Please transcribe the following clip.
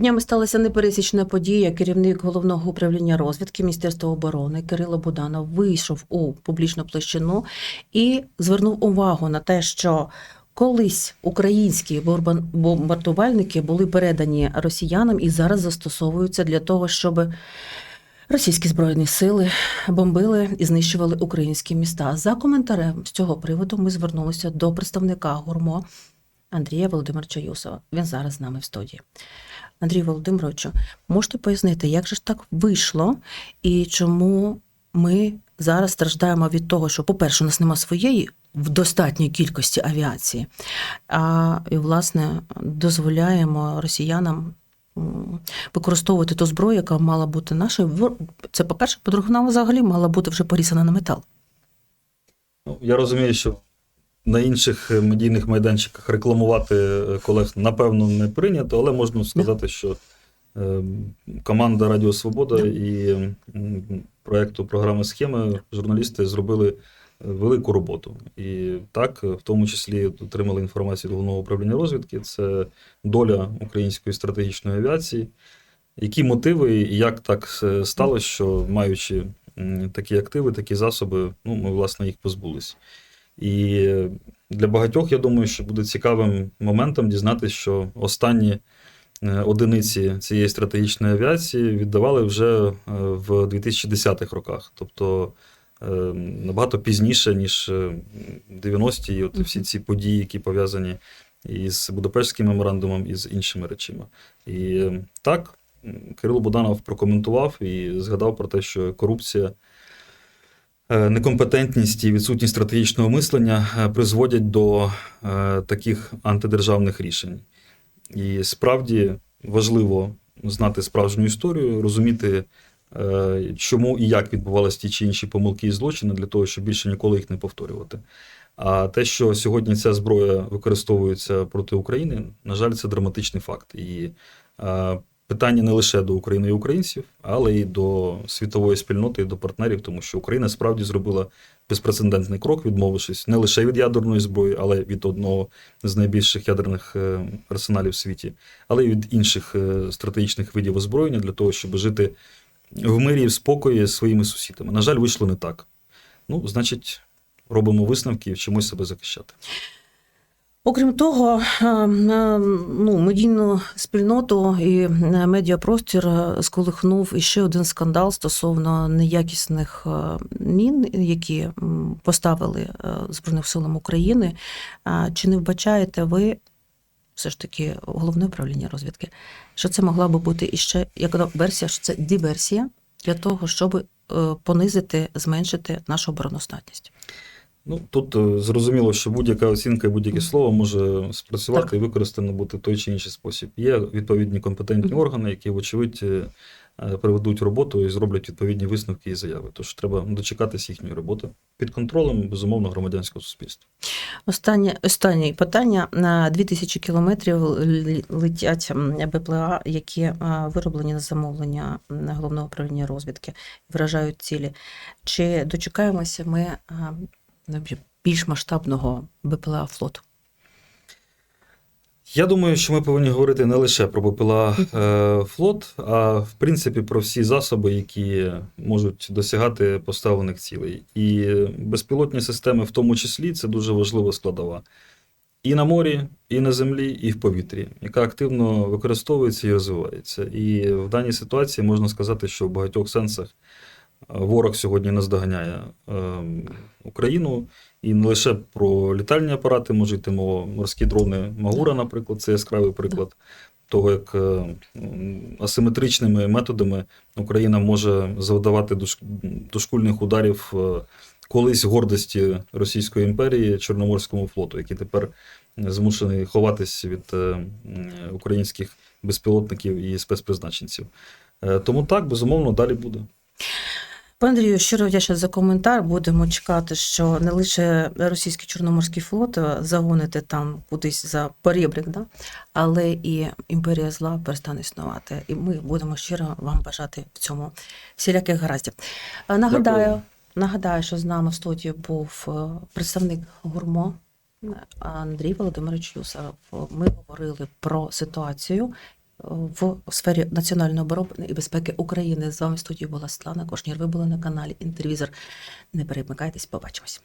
Днями сталася непересічна подія. Керівник головного управління розвідки Міністерства оборони Кирило Буданов вийшов у публічну площину і звернув увагу на те, що колись українські бомбардувальники були передані росіянам і зараз застосовуються для того, щоб російські збройні сили бомбили і знищували українські міста. За коментарем з цього приводу ми звернулися до представника гурмо Андрія Володимировича Юсова. Він зараз з нами в студії. Андрію Володимировичу, можете пояснити, як же ж так вийшло і чому ми зараз страждаємо від того, що, по-перше, у нас нема своєї в достатній кількості авіації, а і, власне, дозволяємо росіянам використовувати ту зброю, яка мала бути нашою. Це, по-перше, по-друге, вона взагалі мала бути вже порізана на метал. Ну, я розумію, що на інших е, медійних майданчиках рекламувати е, колег напевно не прийнято, але можна сказати, що е, команда Радіо Свобода і м, проекту програми Схеми журналісти зробили велику роботу. І так, в тому числі отримали інформацію від головного управління розвідки. Це доля української стратегічної авіації. Які мотиви і як так сталося, що маючи такі активи, такі засоби, ну, ми, власне, їх позбулись. І для багатьох, я думаю, що буде цікавим моментом дізнатися, що останні е, одиниці цієї стратегічної авіації віддавали вже е, в 2010-х роках. Тобто е, набагато пізніше, ніж е, 90-ті, і от всі ці події, які пов'язані із Будапештським меморандумом і з іншими речами. І так, Кирило Буданов прокоментував і згадав про те, що корупція, некомпетентність і відсутність стратегічного мислення е, призводять до е, таких антидержавних рішень. І справді важливо знати справжню історію, розуміти, е, чому і як відбувалися ті чи інші помилки і злочини, для того, щоб більше ніколи їх не повторювати. А те, що сьогодні ця зброя використовується проти України, на жаль, це драматичний факт. І е, питання не лише до України і українців, але й до світової спільноти і до партнерів, тому що Україна справді зробила безпрецедентний крок, відмовившись не лише від ядерної зброї, але від одного з найбільших ядерних е, арсеналів в світі, але й від інших е, стратегічних видів озброєння для того, щоб жити в мирі і в спокої з своїми сусідами. На жаль, вийшло не так. Ну, значить, робимо висновки і вчимось себе захищати. Окрім того, е, е, ну, медійну спільноту і е, медіапростір сколихнув іще один скандал стосовно неякісних мін, які поставили Збройним силам України. Чи не вбачаєте ви, все ж таки, головне управління розвідки, що це могла би бути іще як версія, що це диверсія для того, щоб понизити, зменшити нашу обороноздатність? Ну, тут е, зрозуміло, що будь-яка оцінка і будь-яке слово може спрацювати Так. і використано бути в той чи інший спосіб. Є відповідні компетентні органи, які, вочевидь, е, е, проведуть роботу і зроблять відповідні висновки і заяви. Тож треба дочекатись їхньої роботи під контролем, безумовно, громадянського суспільства. Останнє, останнє питання. На 2000 кілометрів летять БПЛА, які вироблені на замовлення головного управління розвідки, вражають цілі. Чи дочекаємося ми ну, більш масштабного БПЛА флоту? Я думаю, що ми повинні говорити не лише про БПЛА е, флот, а в принципі про всі засоби, які можуть досягати поставлених цілей. І безпілотні системи, в тому числі, це дуже важлива складова. І на морі, і на землі, і в повітрі, яка активно використовується і розвивається. І в даній ситуації можна сказати, що в багатьох сенсах ворог сьогодні наздоганяє е, Україну. І не лише про літальні апарати може йти мова. Морські дрони Магура, наприклад, це яскравий приклад того, як е, асиметричними методами Україна може завдавати дошкульних ударів е, колись гордості Російської імперії Чорноморському флоту, який тепер змушений ховатись від українських безпілотників і спецпризначенців. Тому так, безумовно, далі буде. Пане Андрію, щиро вдячна за коментар. Будемо чекати, що не лише російський чорноморський флот е, загонити там кудись за порібрик, да? але і імперія зла перестане існувати. І ми будемо щиро вам бажати в цьому всіляких гараздів. Е, Нагадаю, Дякую. нагадаю, що з нами в студії був е, представник гурмо. е, Андрій Володимирович Юсаров. Ми говорили про ситуацію в сфері національної оборони і безпеки України. З вами в студії була Світлана Кошнір. Ви були на каналі Інтервізор. Не перемикайтесь, побачимось.